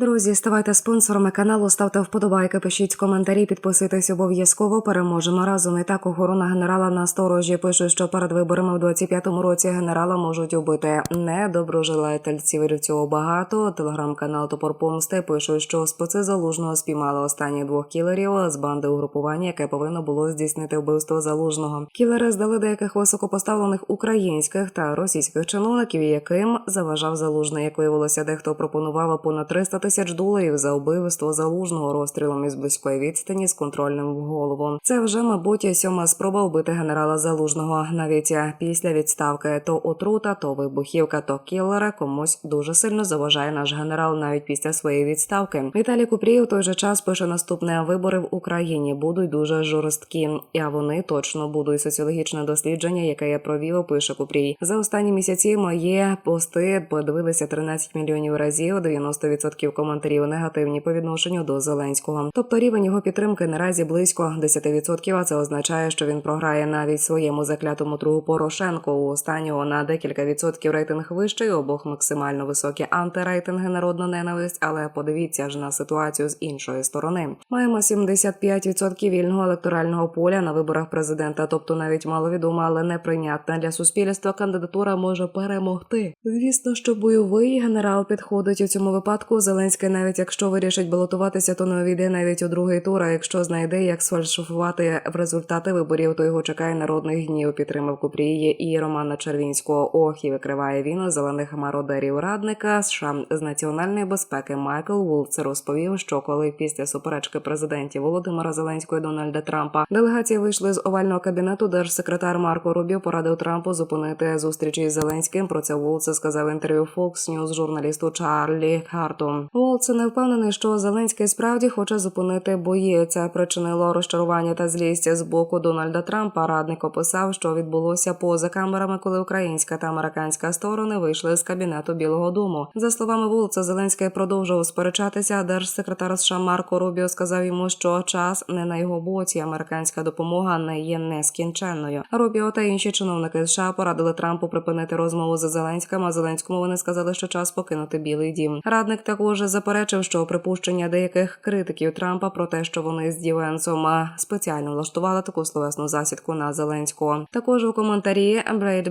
Друзі, ставайте спонсорами каналу, ставте вподобайки, пишіть коментарі, підписуйтесь обов'язково. Переможемо разом. І так охорона генерала на сторожі пише, що перед виборами в 25-му році генерала можуть убити недоброжелательці. Вірю в цього багато. Телеграм-канал Топор Помсти пише, що специ залужного спіймали останніх двох кілерів з банди угрупування, яке повинно було здійснити вбивство залужного. Кілери здали деяких високопоставлених українських та російських чиновників, яким заважав залужний. Як виявилося, дехто пропонував понад 300 тисяч доларів за убивство залужного розстрілом із близької відстані з контрольним в голову. Це вже, мабуть, сьома спроба вбити генерала залужного. Навіть після відставки то отрута, то вибухівка, то кілера комусь дуже сильно заважає наш генерал навіть після своєї відставки. Віталій Купрій у той же час пише наступне: вибори в Україні будуть дуже жорсткі, а вони точно будуть соціологічне дослідження, яке я провів. Пише Купрій. За останні місяці мої пости подивилися 13 мільйонів разів. 90% коментарів негативні по відношенню до Зеленського. Тобто рівень його підтримки наразі близько 10%, а це означає, що він програє навіть своєму заклятому другу Порошенко. У останнього на декілька відсотків рейтинг вищий, обох максимально високі антирейтинги народна ненависть. Але подивіться ж на ситуацію з іншої сторони. Маємо 75% вільного електорального поля на виборах президента, тобто навіть маловідома, але неприйнятна для суспільства кандидатура може перемогти. Звісно, що бойовий генерал підходить у цьому випадку. Зеленський, навіть якщо вирішить балотуватися, то не увійде навіть у другий тур. А якщо знайде, як сфальшифувати результати виборів, то його чекає народний гнів. Підтримав Купрії і Романа Червінського. Ох, і викриває він зелених мародерів радника США з національної безпеки Майкл Вулц розповів, що коли після суперечки президентів Володимира Зеленського і Дональда Трампа делегації вийшли з овального кабінету, держсекретар Марко Рубіо порадив Трампу зупинити зустрічі із Зеленським. Про це Вулц сказав в інтерв'ю Fox News журналісту Чарлі Харту. Волц не впевнений, що Зеленський справді хоче зупинити бої. Це причинило розчарування та злість з боку Дональда Трампа. Радник описав, що відбулося поза камерами, коли українська та американська сторони вийшли з кабінету Білого Дому. За словами Волца, Зеленський продовжував сперечатися. Держсекретар США Марко Рубіо сказав йому, що час не на його боці. Американська допомога не є нескінченною. Рубіо та інші чиновники США порадили Трампу припинити розмову з Зеленським. А Зеленському вони сказали, що час покинути Білий Дім. Радник також заперечив, що припущення деяких критиків Трампа про те, що вони з Дівенсом спеціально влаштували таку словесну засідку на Зеленського. Також у коментарі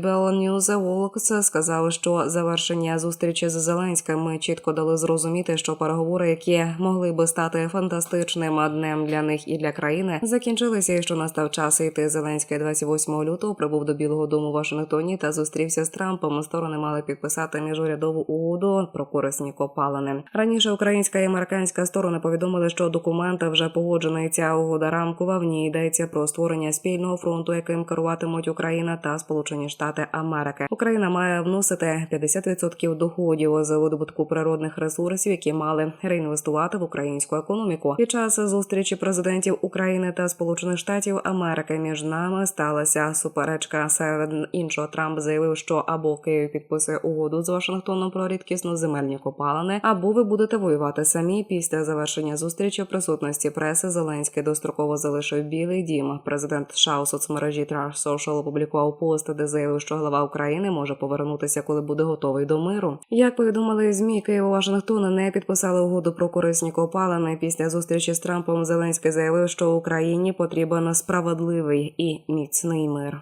Bell News Волкс сказав, що завершення зустрічі з Зеленським чітко дали зрозуміти, що переговори, які могли би стати фантастичним днем для них і для країни, закінчилися, і що настав час йти. Зеленський 28 лютого прибув до Білого Дому в Вашингтоні та зустрівся з Трампом. Сторони мали підписати міжурядову угоду про корисні копалини. Раніше українська і американська сторони повідомили, що документи вже погоджений. Ця угода рамкова. В ній йдеться про створення спільного фронту, яким керуватимуть Україна та Сполучені Штати Америки. Україна має вносити 50% доходів з видобутку природних ресурсів, які мали реінвестувати в українську економіку. Під час зустрічі президентів України та Сполучених Штатів Америки між нами сталася суперечка. Серед іншого Трамп заявив, що або Київ підписує угоду з Вашингтоном про рідкісно земельні копалини, або ви будете воювати самі. Після завершення зустрічі в присутності преси Зеленський достроково залишив Білий Дім. Президент США у соцмережі Trash Social опублікував пост, де заявив, що глава України може повернутися, коли буде готовий до миру. Як повідомили змі Києва Вашингтона не підписали угоду про корисні копалини. Після зустрічі з Трампом Зеленський заявив, що Україні потрібен справедливий і міцний мир.